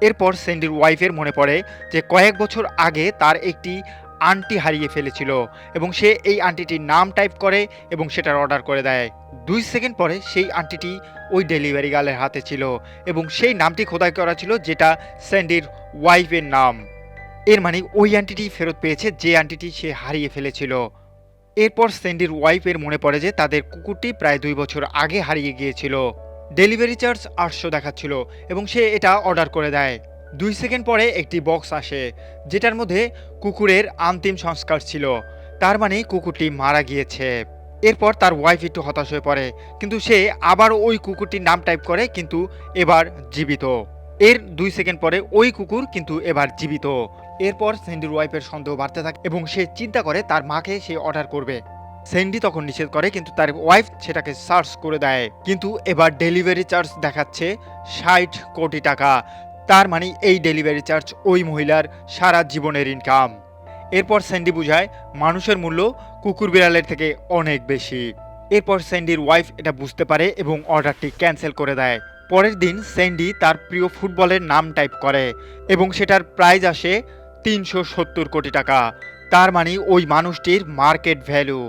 এরপর স্যান্ডির ওয়াইফের মনে পড়ে যে কয়েক বছর আগে তার একটি আন্টি হারিয়ে ফেলেছিল এবং সে এই আন্টিটির নাম টাইপ করে এবং সেটার অর্ডার করে দেয়। দুই সেকেন্ড পরে সেই আন্টিটি ওই ডেলিভারি গার্লের হাতে ছিল এবং সেই নামটি খোদাই করা ছিল যেটা স্যান্ডির ওয়াইফের নাম। এর মানে ওই আন্টিটি ফেরত পেয়েছে যে আন্টিটি সে হারিয়ে ফেলেছিল। এরপর স্যান্ডির ওয়াইফের মনে পড়ে যে তাদের কুকুরটি প্রায় দুই বছর আগে হারিয়ে গিয়েছিল। ডেলিভারি চার্জ আটশো দেখাচ্ছিল এবং সে এটা অর্ডার করে দেয়। দুই সেকেন্ড পরে একটি বক্স আসে, যেটার মধ্যে কুকুরের আন্তিম সংস্কার ছিল। তার মানে কুকুরটি মারা গিয়েছে। এরপর তার ওয়াইফ একটু হতাশ হয়ে পড়ে, কিন্তু সে আবার ওই কুকুরটির নাম টাইপ করে, কিন্তু এবার জীবিত। এর দুই সেকেন্ড পরে ওই কুকুর কিন্তু এবার জীবিত। এরপর স্যান্ডির ওয়াইফের সন্দেহ বাড়তে থাকে এবং সে চিন্তা করে তার মাকে সে অর্ডার করবে। স্যান্ডি তখন নিষেধ করে, কিন্তু তার ওয়াইফ সেটাকে সার্চ করে দেয়। কিন্তু এবার ডেলিভারি চার্জ দেখাচ্ছে ষাট কোটি টাকা। তার মানে এই ডেলিভারি চার্জ ওই মহিলার সারা জীবনের ইনকাম এরপর স্যান্ডি বুঝায়, মানুষের মূল্য কুকুর বিড়ালের থেকে অনেক বেশি। এরপর স্যান্ডির ওয়াইফ এটা বুঝতে পারে এবং অর্ডারটি ক্যান্সেল করে দেয়। পরের দিন স্যান্ডি তার প্রিয় ফুটবলের নাম টাইপ করে এবং সেটার প্রাইজ আসে তিনশো সত্তর কোটি টাকা। তার মানে ওই মানুষটির মার্কেট ভ্যালু